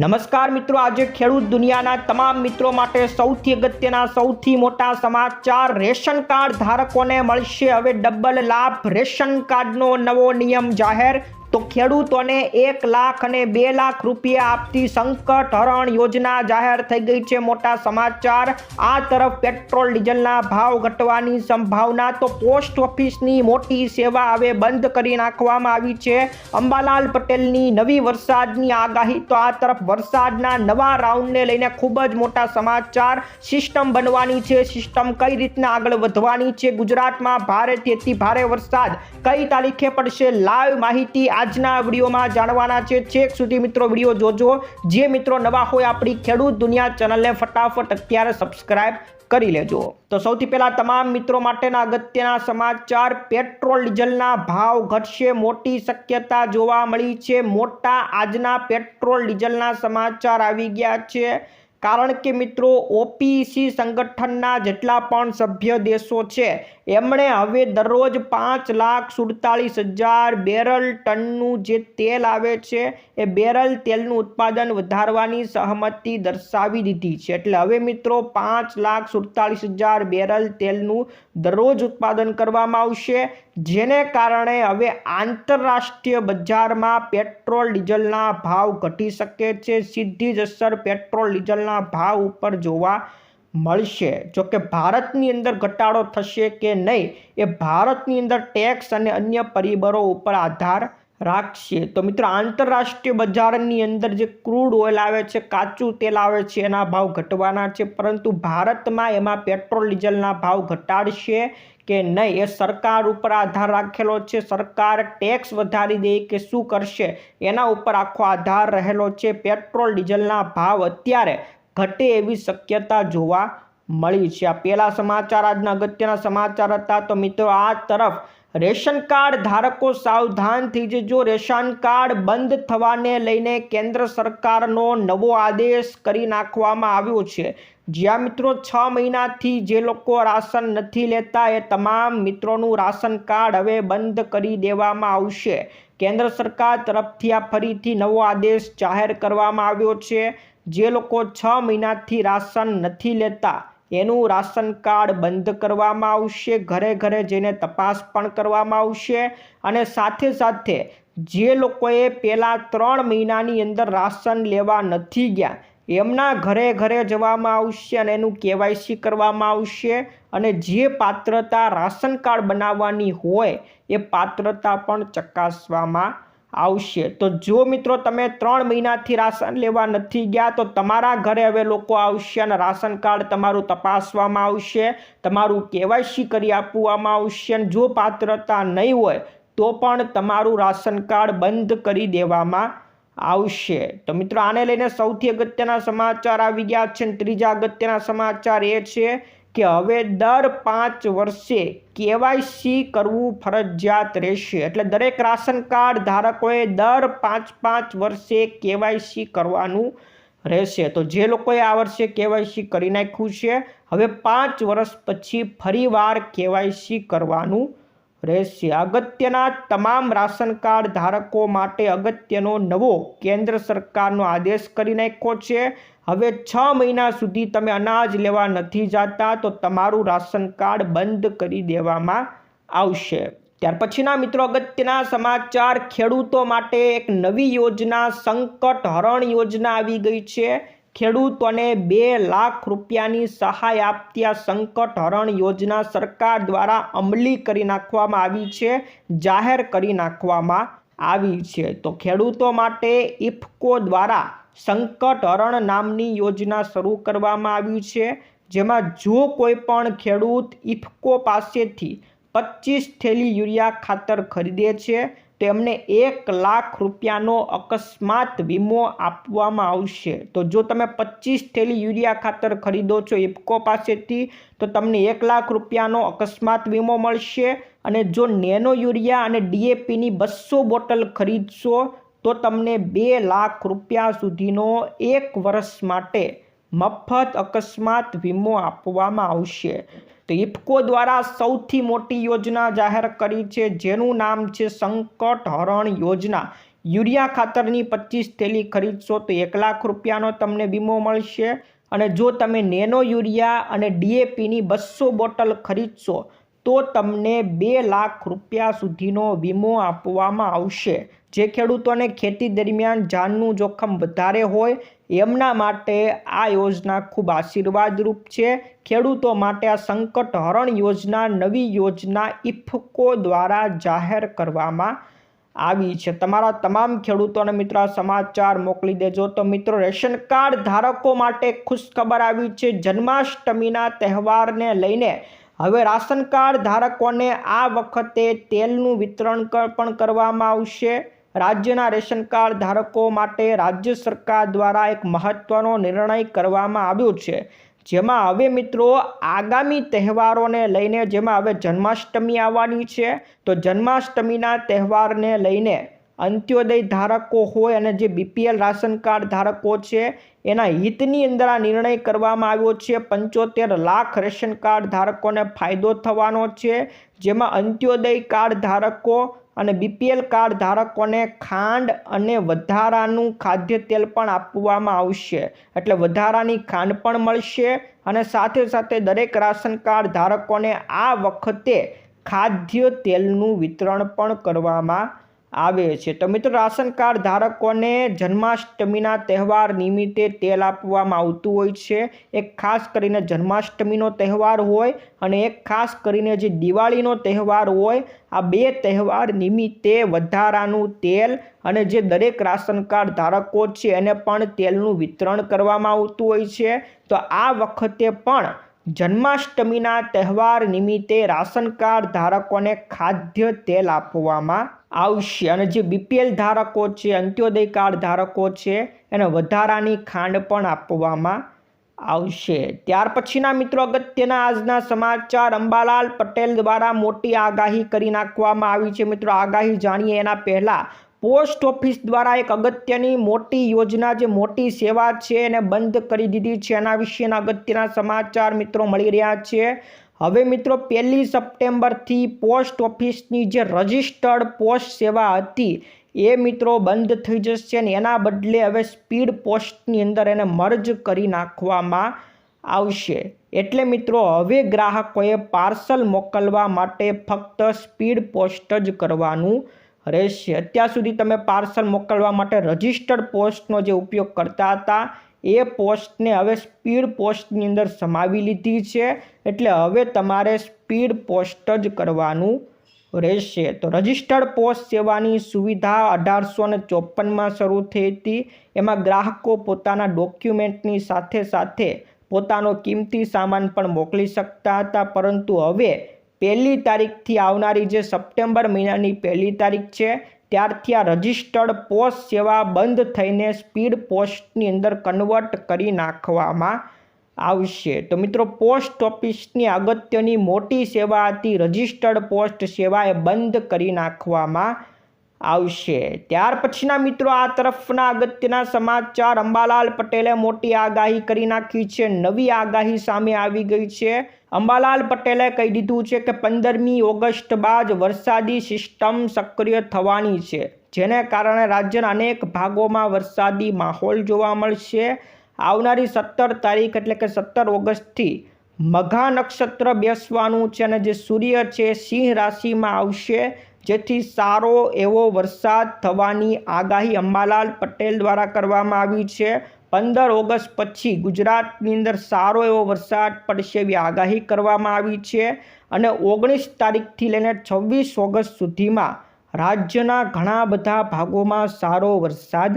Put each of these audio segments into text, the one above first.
નમસ્કાર મિત્રો, આજે ખેડૂત દુનિયાના તમામ મિત્રો માટે સૌથી અગત્યના, સૌથી મોટા સમાચાર. રેશન કાર્ડ ધારકોને મળશે, હવે ડબલ લાભ. રેશન કાર્ડનો નવો નિયમ જાહેર તો ખેડૂતોને એક લાખ અને બે લાખ રૂપિયા આપતી સંકટ હરણ યોજના જાહેર થઈ ગઈ છે. મોટા સમાચાર, આ તરફ પેટ્રોલ, ડીઝલના ભાવ ઘટવાની સંભાવના, તો પોસ્ટ ઓફિસની મોટી સેવા હવે બંધ કરી નાખવામાં આવી છે. અંબાલાલ પટેલની નવી વરસાદની આગાહી, તો આ તરફ વરસાદના નવા રાઉન્ડને લઈને ખૂબ જ મોટા સમાચાર. સિસ્ટમ બનવાની છે. સિસ્ટમ કઈ રીતના આગળ વધવાની છે? ગુજરાતમાં ભારેથી ભારે વરસાદ. કઈ તારીખે પડશે? લાઈવ માહિતી આજના વિડીયોમાં જાણવાના છે, છેક સુધી મિત્રો વીડિયો જોજો. જે મિત્રો નવા હોય આપણી ખેડૂત દુનિયા ચેનલને ફટાફટ અત્યારે સબસ્ક્રાઇબ કરી લેજો. તો સૌથી પહેલા તમામ મિત્રો માટેના અગત્યના સમાચાર. પેટ્રોલ, ડીઝલના ભાવ ઘટશે, મોટી શક્યતા જોવા મળી છે. મોટા આજના પેટ્રોલ, ડીઝલના સમાચાર આવી ગયા છે. કારણ કે મિત્રો, ઓપીસી સંગઠનના જેટલા પણ સભ્ય દેશો છે એમણે હવે દરરોજ પાંચ લાખ સુડતાલીસ હજાર બેરલ ટનનું જે તેલ આવે છે, એ બેરલ તેલનું ઉત્પાદન વધારવાની સહમતિ દર્શાવી દીધી છે. એટલે હવે મિત્રો પાંચ લાખ સુડતાલીસ હજાર બેરલ તેલનું દરરોજ ઉત્પાદન કરવામાં આવશે, જેને કારણે હવે આંતરરાષ્ટ્રીય બજારમાં પેટ્રોલ ડીઝલના ભાવ ઘટી શકે છે. સીધી જ અસર પેટ્રોલ ડીઝલના ભાવ ઉપર જોવા મળશે. જો કે ભારતની અંદર ઘટાડો થશે કે નહીં, એ ભારતની અંદર ટેક્સ અને અન્ય પરિબળો ઉપર આધાર રાખશે. તો મિત્રો, આંતરરાષ્ટ્રીય બજારની અંદર જે ક્રૂડ ઓઇલ આવે છે, કાચું તેલ આવે છે, એના ભાવ ઘટવાના છે. પરંતુ ભારતમાં એમાં પેટ્રોલ ડીઝલના ભાવ ઘટાડશે કે નહીં, એ સરકાર ઉપર આધાર રાખેલો છે. સરકાર ટેક્સ વધારી દે કે શું કરશે, એના ઉપર આખો આધાર રહેલો છે. પેટ્રોલ ડીઝલના ભાવ અત્યારે ઘટે એવી શક્યતા જોવા મળી છે. આ પહેલા સમાચાર, આજના અગત્યના સમાચાર હતા. તો મિત્રો, આ તરફ રેશન કાર્ડ ધારકો સાવધાન થઈ જજો રેશન કાર્ડ બંધ થવાને લઈને કેન્દ્ર સરકારનો નવો આદેશ કરી નાખવામાં આવ્યો છે. જ્યાં મિત્રો, છ મહિનાથી જે લોકો રાશન નથી લેતા, એ તમામ મિત્રોનું રાશન કાર્ડ હવે બંધ કરી દેવામાં આવશે. કેન્દ્ર સરકાર તરફથી આ ફરીથી નવો આદેશ જાહેર કરવામાં આવ્યો છે. જે લોકો છ મહિનાથી રાશન નથી લેતા, એનું રાશન કાર્ડ બંધ કરવામાં આવશે, ઘરે ઘરે જઈને તપાસ પણ કરવામાં આવશે અને સાથે સાથે જે લોકોએ પહેલાં ત્રણ મહિનાની અંદર રાશન લેવા નથી ગયા, એમના ઘરે ઘરે જવામાં આવશે અને એનું કેવાયસી કરવામાં આવશે અને જે પાત્રતા રાશન કાર્ડ બનાવવાની હોય, એ પાત્રતા પણ ચકાસવામાં આવશે. તો જો મિત્રો તમે ત્રણ મહિનાથી રાશન લેવા નથી ગયા, તો તમારા ઘરે હવે લોકો આવશે અને રાશન કાર્ડ તમારું તપાસવામાં આવશે, તમારું કેવાયસી કરી આપવામાં આવશે અને જો પાત્રતા નહીં હોય, તો પણ તમારું રાશન કાર્ડ બંધ કરી દેવામાં આવશે. તો મિત્રો આને લઈને સૌથી અગત્યના સમાચાર આવી ગયા છે ત્રીજા અગત્યના સમાચાર એ છે કે હવે દર પાંચ વર્ષે કેવાયસી કરવું ફરજિયાત રહેશે. એટલે દરેક રાશન કાર્ડ ધારકોએ દર પાંચ પાંચ વર્ષે કેવાયસી કરવાનું રહેશે. તો જે લોકોએ આ વર્ષે કેવાયસી કરી નાખ્યું છે, હવે પાંચ વર્ષ પછી ફરીવાર કેવાયસી કરવાનું રહેશે. અગત્યના તમામ રાશન કાર્ડ ધારકો માટે અગત્યનો નવો કેન્દ્ર સરકારનો આદેશ કરી નાખ્યો છે. હવે છ મહિના સુધી તમે અનાજ લેવા નથી જતા તો તમારું રાશન કાર્ડ બંધ કરી દેવામાં આવશે. ત્યાર પછીના મિત્રો અગત્યના સમાચાર, ખેડૂતો માટે એક નવી યોજના સંકટ હરણ યોજના આવી ગઈ છે. ખેડૂતોને બે લાખ રૂપિયાની સહાય આપતી સંકટ હરણ યોજના સરકાર દ્વારા અમલી કરી નાખવામાં આવી છે, જાહેર કરી નાખવામાં આવી છે. તો ખેડૂતો માટે ઇફકો દ્વારા સંકટ હરણ નામની યોજના શરૂ કરવામાં આવી છે, જેમાં જો કોઈ પણ ખેડૂત ઇફકો પાસેથી પચીસ થેલી યુરિયા ખાતર ખરીદે છે તો એમને એક લાખ રૂપિયાનો અકસ્માત વીમો આપવામાં આવશે. તો જો તમે પચીસ થેલી યુરિયા ખાતર ખરીદો છો ઇફકો પાસેથી, તો તમને એક લાખ રૂપિયાનો અકસ્માત વીમો મળશે. અને જો નેનો યુરિયા અને ડીએપીની બસો બોટલ ખરીદશો, તો તમને બે લાખ રૂપિયા સુધીનો એક વર્ષ માટે મફત અકસ્માત વીમો આપવામાં આવશે. તો ઇફકો દ્વારા સૌથી મોટી યોજના જાહેર કરી છે, જેનું નામ છે સંકટ હરણ યોજના. યુરિયા ખાતરની પચીસ થેલી ખરીદશો તો એક લાખ રૂપિયાનો તમને વીમો મળશે. અને જો તમે નેનો યુરિયા અને ડીએપીની બસો બોટલ ખરીદશો તો તમને બે લાખ રૂપિયા સુધીનો વીમો આપવામાં આવશે. જે ખેડૂતોને ખેતી દરમિયાન જાનનું જોખમ વધારે હોય એમના માટે આ યોજના ખૂબ આશીર્વાદરૂપ છે. ખેડૂતો માટે આ સંકટ હરણ યોજના, નવી યોજના ઇફકો દ્વારા જાહેર કરવામાં આવી છે. તમારા તમામ ખેડૂતોને મિત્રો સમાચાર મોકલી દેજો. તો મિત્રો, રેશન કાર્ડ ધારકો માટે ખુશખબર આવી છે. જન્માષ્ટમીના તહેવારને લઈને હવે રાશન કાર્ડ ધારકોને આ વખતે તેલનું વિતરણ પણ કરવામાં આવશે. રાજ્યના રેશન કાર્ડ ધારકો માટે રાજ્ય સરકાર દ્વારા એક મહત્વનો નિર્ણય કરવામાં આવ્યો છે. જેમાં હવે મિત્રો આગામી તહેવારોને લઈને જેમાં હવે જન્માષ્ટમી આવવાની છે, તો જન્માષ્ટમીના તહેવારને લઈને અંત્યોદય ધારકો હોય અને જે બીપીએલ રાશન કાર્ડ ધારકો છે, એના હિતની અંદર આ નિર્ણય કરવામાં આવ્યો છે. પંચોતેર લાખ રેશન કાર્ડ ધારકોને ફાયદો થવાનો છે. જેમાં અંત્યોદય કાર્ડ ધારકો અને બીપીએલ કાર્ડ ધારકોને ખાંડ અને વધારાનું ખાદ્ય તેલ પણ આપવામાં આવશે. એટલે વધારાની ખાંડ પણ મળશે અને સાથે સાથે દરેક રાશન કાર્ડ ધારકોને આ વખતે ખાદ્ય તેલનું વિતરણ પણ કરવામાં આવે છે. તો મિત્રો, રાશન કાર્ડ ધારકોને જન્માષ્ટમીના તહેવાર નિમિત્તે તેલ આપવામાં આવતું હોય છે. એક ખાસ કરીને જન્માષ્ટમીનો તહેવાર હોય અને એક ખાસ કરીને જે દિવાળીનો તહેવાર હોય, આ બે તહેવાર નિમિત્તે વધારાનું તેલ અને જે દરેક રાશન કાર્ડ ધારકો છે, એને પણ તેલનું વિતરણ કરવામાં આવતું હોય છે. તો આ વખતે પણ જન્માષ્ટમીના તહેવાર નિમિત્તે રાશન કાર્ડ ધારકોને ખાદ્ય તેલ આપવામાં આવશે. અને જે બીપીએલ ધારકો છે, અંત્યોદય કાર્ડ ધારકો છે, એને વધારાની ખાંડ પણ આપવામાં આવશે. ત્યાર પછીના મિત્રો, અગત્યના આજના સમાચાર. અંબાલાલ પટેલ દ્વારા મોટી આગાહી કરી નાખવામાં આવી છે. મિત્રો, આગાહી જાણીએ એના પહેલાં પોસ્ટ ઓફિસ દ્વારા એક અગત્યની મોટી યોજના જે મોટી સેવા છે એને બંધ કરી દીધી છે. એના વિશેના અગત્યના સમાચાર મિત્રો મળી રહ્યા છે. હવે મિત્રો પહેલી સપ્ટેમ્બરથી પોસ્ટ ઓફિસની જે રજિસ્ટર્ડ પોસ્ટ સેવા હતી એ મિત્રો બંધ થઈ જશે અને એના બદલે હવે સ્પીડ પોસ્ટની અંદર એને મર્જ કરી નાખવામાં આવશે. એટલે મિત્રો હવે ગ્રાહકોએ પાર્સલ મોકલવા માટે ફક્ત સ્પીડ પોસ્ટ જ કરવાનું રહેશે અત્યાર સુધી તમે પાર્સલ મોકલવા માટે રજિસ્ટર્ડ પોસ્ટનો જે ઉપયોગ કરતા હતા, એ પોસ્ટને હવે સ્પીડ પોસ્ટની અંદર સમાવી લીધી છે. એટલે હવે તમારે સ્પીડ પોસ્ટ જ કરવાનું રહેશે તો રજિસ્ટર્ડ પોસ્ટ સેવાની સુવિધા અઢારસો ને ચોપનમાં શરૂ થઈ હતી. એમાં ગ્રાહકો પોતાના ડોક્યુમેન્ટની સાથે સાથે પોતાનો કિંમતી સામાન પણ મોકલી શકતા હતા. પરંતુ હવે પહેલી તારીખથી આવનારી જે સપ્ટેમ્બર મહિનાની પહેલી તારીખ છે, ત્યારથી આ રજિસ્ટર્ડ પોસ્ટ સેવા બંધ થઈને સ્પીડ પોસ્ટની અંદર કન્વર્ટ કરી નાખવામાં આવશે. તો મિત્રો, પોસ્ટ ઓફિસની અગત્યની મોટી સેવા હતી, રજિસ્ટર્ડ પોસ્ટ સેવા એ બંધ કરી નાખવામાં આવશે. ત્યાર પછીના મિત્રો, આ તરફના અગત્યના સમાચાર. અંબાલાલ પટેલે મોટી આગાહી કરી નાખી છે, નવી આગાહી સામે આવી ગઈ છે. અંબાલાલ પટેલે કહી દીધું છે કે પંદરમી ઓગસ્ટ બાદ વરસાદી સિસ્ટમ સક્રિય થવાની છે, જેને કારણે રાજ્યના અનેક ભાગોમાં વરસાદી માહોલ જોવા મળશે. આવનારી સત્તર તારીખ એટલે કે સત્તર ઓગસ્ટથી મઘા નક્ષત્ર બેસવાનું છે અને જે સૂર્ય છે સિંહ રાશિમાં આવશે, જેથી સારો એવો વરસાદ થવાની આગાહી અંબાલાલ પટેલ દ્વારા કરવામાં આવી છે. પંદર ઓગસ્ટ પછી ગુજરાતની અંદર સારો એવો વરસાદ પડશે એવી આગાહી કરવામાં આવી છે અને ઓગણીસ તારીખથી લઈને છવ્વીસ ઓગસ્ટ સુધીમાં રાજ્યના ઘણા બધા ભાગોમાં સારો વરસાદ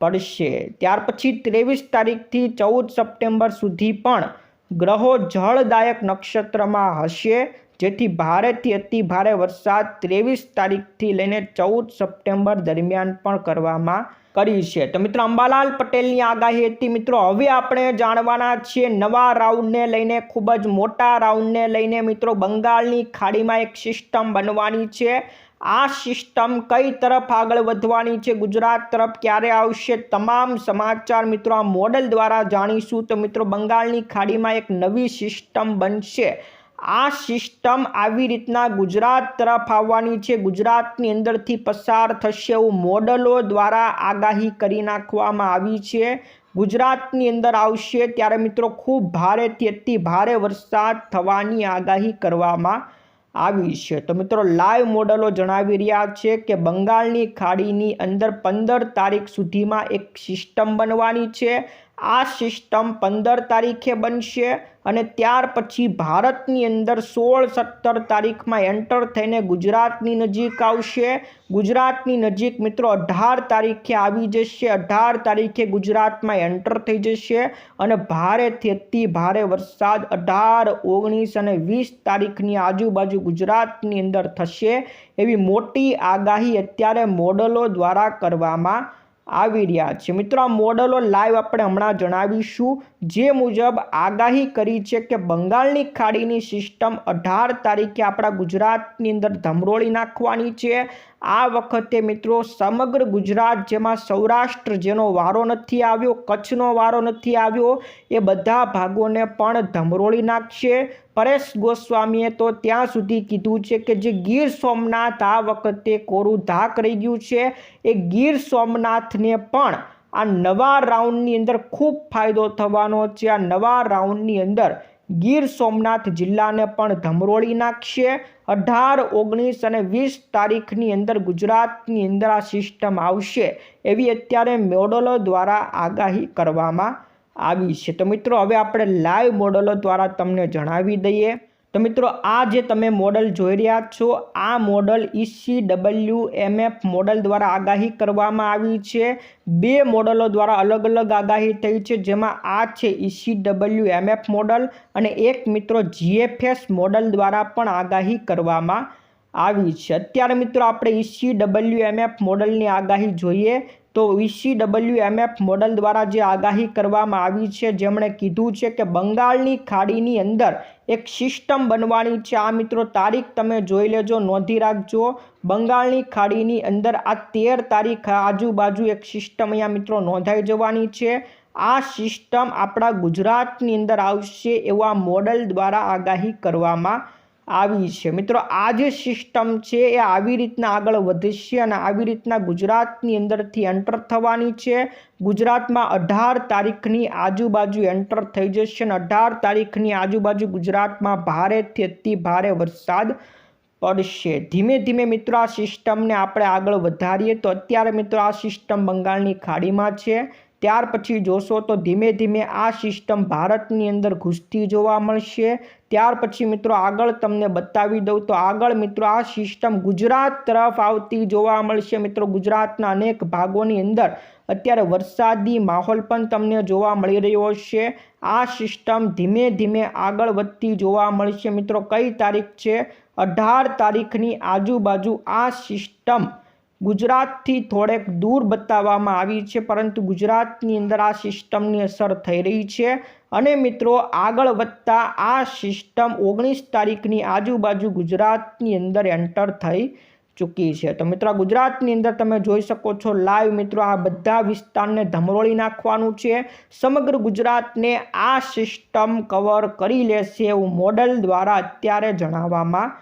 પડશે. ત્યાર પછી ત્રેવીસ તારીખથી ચૌદ સપ્ટેમ્બર સુધી પણ ગ્રહો જળદાયક નક્ષત્રમાં હશે, જેથી ભારેથી અતિ ભારે વરસાદ ત્રેવીસ તારીખથી લઈને ચૌદ સપ્ટેમ્બર દરમિયાન પણ કરવામાં કરી છે. તો મિત્રો, અંબાલાલ પટેલની આગાહી હતી. મિત્રો, હવે આપણે જાણવાના છીએ નવા રાઉન્ડને લઈને, ખૂબ જ મોટા રાઉન્ડને લઈને મિત્રો, બંગાળની ખાડીમાં એક સિસ્ટમ બનવાની છે. આ સિસ્ટમ કઈ તરફ આગળ વધવાની છે? ગુજરાત તરફ ક્યારે આવશે? તમામ સમાચાર મિત્રો, આ મોડલ દ્વારા જાણીશું. તો મિત્રો, બંગાળની ખાડીમાં એક નવી સિસ્ટમ બનશે. આ સિસ્ટમ આવી રીતના ગુજરાત તરફ આવવાની છે. ગુજરાતની અંદરથી પસાર થશે એવું મોડલો દ્વારા આગાહી કરી નાખવામાં આવી છે. ગુજરાતની અંદર આવશે ત્યારે મિત્રો ખૂબ ભારેથી અતિ ભારે વરસાદ થવાની આગાહી કરવામાં આવી છે. તો મિત્રો લાઈવ મોડલો જણાવી રહ્યા છે કે બંગાળની ખાડીની અંદર પંદર તારીખ સુધીમાં એક સિસ્ટમ બનવાની છે. આ સિસ્ટમ પંદર તારીખે બનશે અને ત્યાર પછી ભારતની અંદર સોળ સત્તર તારીખમાં એન્ટર થઈને ગુજરાતની નજીક આવશે. ગુજરાતની નજીક મિત્રો અઢાર તારીખે આવી જશે. અઢાર તારીખે ગુજરાતમાં એન્ટર થઈ જશે અને ભારેથી અતિ ભારે વરસાદ અઢાર, ઓગણીસ અને વીસ તારીખની આજુબાજુ ગુજરાતની અંદર થશે. એવી મોટી આગાહી અત્યારે મોડલો દ્વારા કરવામાં આવી રહ્યા છે. મિત્રો, આ મોડલો લાઈવ આપણે હમણાં જણાવીશું. જે મુજબ આગાહી કરી છે કે બંગાળની ખાડીની સિસ્ટમ અઢાર તારીખે આપણા ગુજરાતની અંદર ધમરોળી નાખવાની છે. આ વખતે મિત્રો સમગ્ર ગુજરાત જેમાં સૌરાષ્ટ્ર જેનો વારો નથી આવ્યો, કચ્છનો વારો નથી આવ્યો, એ બધા ભાગોને પણ ધમરોળી નાખશે. પરેશ ગોસ્વામીએ તો ત્યાં સુધી કીધું છે કે જે ગીર સોમનાથ આ વખતે કોરું ધાક રહી ગયું છે, એ ગીર સોમનાથને પણ આ નવા રાઉન્ડની અંદર ખૂબ ફાયદો થવાનો છે. આ નવા રાઉન્ડની અંદર ગીર સોમનાથ જિલ્લાને પણ ધમરોળી નાખશે. અઢાર, ઓગણીસ અને વીસ તારીખની અંદર ગુજરાતની અંદર આ સિસ્ટમ આવશે એવી અત્યારે મોડલો દ્વારા આગાહી કરવામાં આવી છે. તો મિત્રો, હવે આપણે લાઈવ મોડલો દ્વારા તમને જણાવી દઈએ. તો મિત્રો, આ જે તમે મોડલ જોઈ રહ્યા છો, આ model E C W M F model દ્વારા આગાહી કરવામાં આવી છે. બે મોડલો દ્વારા અલગ અલગ આગાહી થઈ છે, જેમાં આ છે ઈસી ડબલ્યુ એમએફ મોડલ અને એક મિત્રો જીએફએસ મોડલ દ્વારા પણ આગાહી કરવામાં આવી છે. અત્યારે મિત્રો, આપણે ઈસી ડબલ્યુ એમએફ મોડલની આગાહી જોઈએ. તો વીસીડબલ્યુ એમએફ મોડલ દ્વારા જે આગાહી કરવામાં આવી છે, જેમણે કીધું છે કે બંગાળની ખાડીની અંદર એક સિસ્ટમ બનવાની છે. આ મિત્રો તારીખ તમે જોઈ લેજો, નોંધી રાખજો. બંગાળની ખાડીની અંદર આ તેર તારીખ આજુબાજુ એક સિસ્ટમ અહીંયા મિત્રો નોંધાઈ જવાની છે. આ સિસ્ટમ આપણા ગુજરાતની અંદર આવશે એવા મોડલ દ્વારા આગાહી કરવામાં આવી છે. મિત્રો, આ જે સિસ્ટમ છે, એ આવી રીતના આગળ વધશે અને આવી રીતના ગુજરાતની અંદરથી એન્ટર થવાની છે. ગુજરાતમાં અઢાર તારીખની આજુબાજુ એન્ટર થઈ જશે અને અઢાર તારીખની આજુબાજુ ગુજરાતમાં ભારેથી અતિ ભારે વરસાદ પડશે. ધીમે ધીમે મિત્રો, આ સિસ્ટમને આપણે આગળ વધારીએ તો અત્યારે મિત્રો, આ સિસ્ટમ બંગાળની ખાડીમાં છે. ત્યાર પછી જોશો તો ધીમે ધીમે આ સિસ્ટમ ભારતની અંદર ઘૂસતી જોવા મળશે. ત્યાર પછી મિત્રો આગળ તમને બતાવી દઉં તો આગળ મિત્રો આ સિસ્ટમ ગુજરાત તરફ આવતી જોવા મળશે. મિત્રો ગુજરાતના અનેક ભાગોની અંદર અત્યારે વરસાદી માહોલ પણ તમને જોવા મળી રહ્યો છે. આ સિસ્ટમ ધીમે ધીમે આગળ વધતી જોવા મળશે. મિત્રો કઈ તારીખ છે? અઢાર તારીખની આજુબાજુ આ સિસ્ટમ ગુજરાતથી થોડેક દૂર બતાવવામાં આવી છે, પરંતુ ગુજરાતની અંદર આ સિસ્ટમની અસર થઈ રહી છે. અને મિત્રો, આગળ વધતા આ સિસ્ટમ ઓગણીસ તારીખની આજુબાજુ ગુજરાતની અંદર એન્ટર થઈ ચૂકી છે. તો મિત્રો ગુજરાતની અંદર તમે જોઈ શકો છો, લાઈવ મિત્રો, આ બધા વિસ્તારને ધમરોળી નાખવાનું છે. સમગ્ર ગુજરાતને આ સિસ્ટમ કવર કરી લેશે એવું મોડલ દ્વારા અત્યારે જણાવવામાં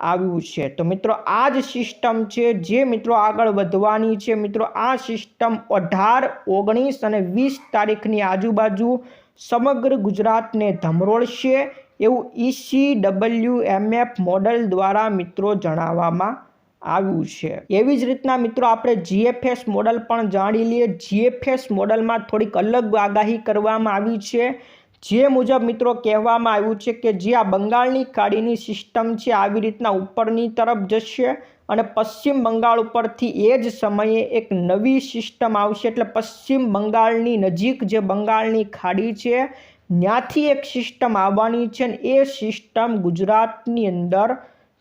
આવ્યું છે. તો મિત્રો, આ જ સિસ્ટમ છે જે મિત્રો આગળ વધવાની છે. મિત્રો, આ સિસ્ટમ અઢાર, ઓગણીસ અને વીસ તારીખની આજુબાજુ સમગ્ર ગુજરાતને ધમરોળશે એવું ઈસી ડબલ્યુ એમએફ મોડલ દ્વારા મિત્રો જણાવવામાં આવ્યું છે. એવી જ રીતના મિત્રો, આપણે જીએફએસ મોડલ પણ જાણી લઈએ. જીએફએસ મોડલમાં થોડીક અલગ આગાહી કરવામાં આવી છે. જે મુજબ મિત્રો કહેવામાં આવ્યું છે કે જે આ બંગાળની ખાડીની સિસ્ટમ છે, આવી રીતના ઉપરની તરફ જશે અને પશ્ચિમ બંગાળ ઉપરથી એ જ સમયે એક નવી સિસ્ટમ આવશે. એટલે પશ્ચિમ બંગાળની નજીક જે બંગાળની ખાડી છે, ત્યાંથી એક સિસ્ટમ આવવાની છે ને એ સિસ્ટમ ગુજરાતની અંદર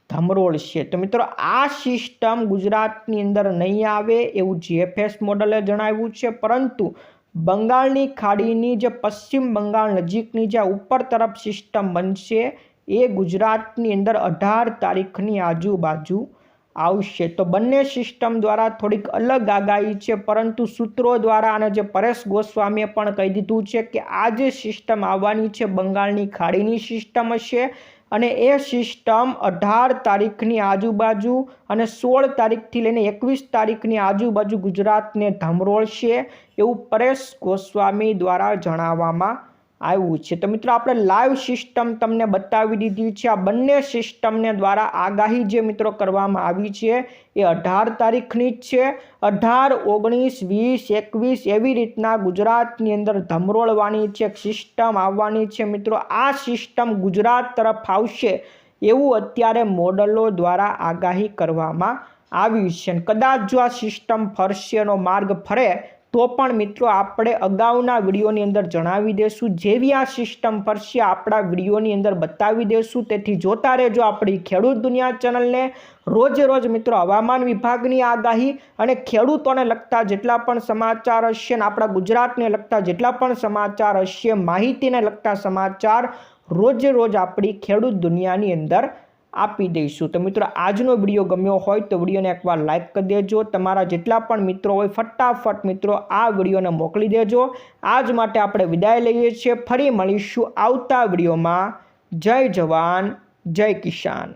ધમરોળશે તો મિત્રો, આ સિસ્ટમ ગુજરાતની અંદર નહીં આવે એવું જીએફએસ મોડલે જણાવ્યું છે, પરંતુ બંગાળની ખાડીની જે પશ્ચિમ બંગાળ નજીકની જે ઉપર તરફ સિસ્ટમ બનશે, એ ગુજરાતની અંદર અઢાર તારીખની આજુબાજુ આવશે. તો બંને સિસ્ટમ દ્વારા થોડીક અલગ આગાહી છે, પરંતુ સૂત્રો દ્વારા અને જે પરેશ ગોસ્વામીએ પણ કહી દીધું છે કે આ જે સિસ્ટમ આવવાની છે, બંગાળની ખાડીની સિસ્ટમ હશે અને એ સિસ્ટમ અઢાર તારીખની આજુબાજુ અને સોળ તારીખથી લઈને એકવીસ તારીખની આજુબાજુ ગુજરાતને ધમરોળશે એવું પરેશ ગોસ્વામી દ્વારા જણાવવામાં આવ્યું છે. તો મિત્રો, આપણે લાઈવ સિસ્ટમ તમને બતાવી દીધી છે. આ બંને સિસ્ટમને દ્વારા આગાહી જે મિત્રો કરવામાં આવી છે, એ અઢાર તારીખની જ છે. અઢાર, ઓગણીસ, વીસ, એકવીસ એવી રીતના ગુજરાતની અંદર ધમરોળવાની છે સિસ્ટમ આવવાની છે. મિત્રો, આ સિસ્ટમ ગુજરાત તરફ આવશે એવું અત્યારે મોડલો દ્વારા આગાહી કરવામાં આવી છે. કદાચ જો આ સિસ્ટમ ફરશેનો માર્ગ ફરે તો પણ મિત્રો આપણે અગાઉના વિડીયોની અંદર જણાવી દઈશું જેવી આ સિસ્ટમ ફરશે આપણા વિડીયોની અંદર બતાવી દઈશું તેથી જોતા રહેજો આપણી ખેડૂત દુનિયા ચેનલને. રોજે રોજ મિત્રો હવામાન વિભાગની આગાહી અને ખેડૂતોને લગતા જેટલા પણ સમાચાર હશે અને આપણા ગુજરાતને લગતા જેટલા પણ સમાચાર હશે, માહિતીને લગતા સમાચાર રોજે રોજ આપણી ખેડૂત દુનિયાની અંદર આપી દઈશું. તો મિત્રો, આજનો વીડિયો ગમ્યો હોય તો વિડીયોને એકવાર લાઇક કરી દેજો. તમારા જેટલા પણ મિત્રો હોય, ફટાફટ મિત્રો, આ વિડીયોને મોકલી દેજો. આજ માટે આપણે વિદાય લઈએ છીએ. ફરી મળીશું આવતા વિડીયોમાં. જય જવાન, જય કિસાન.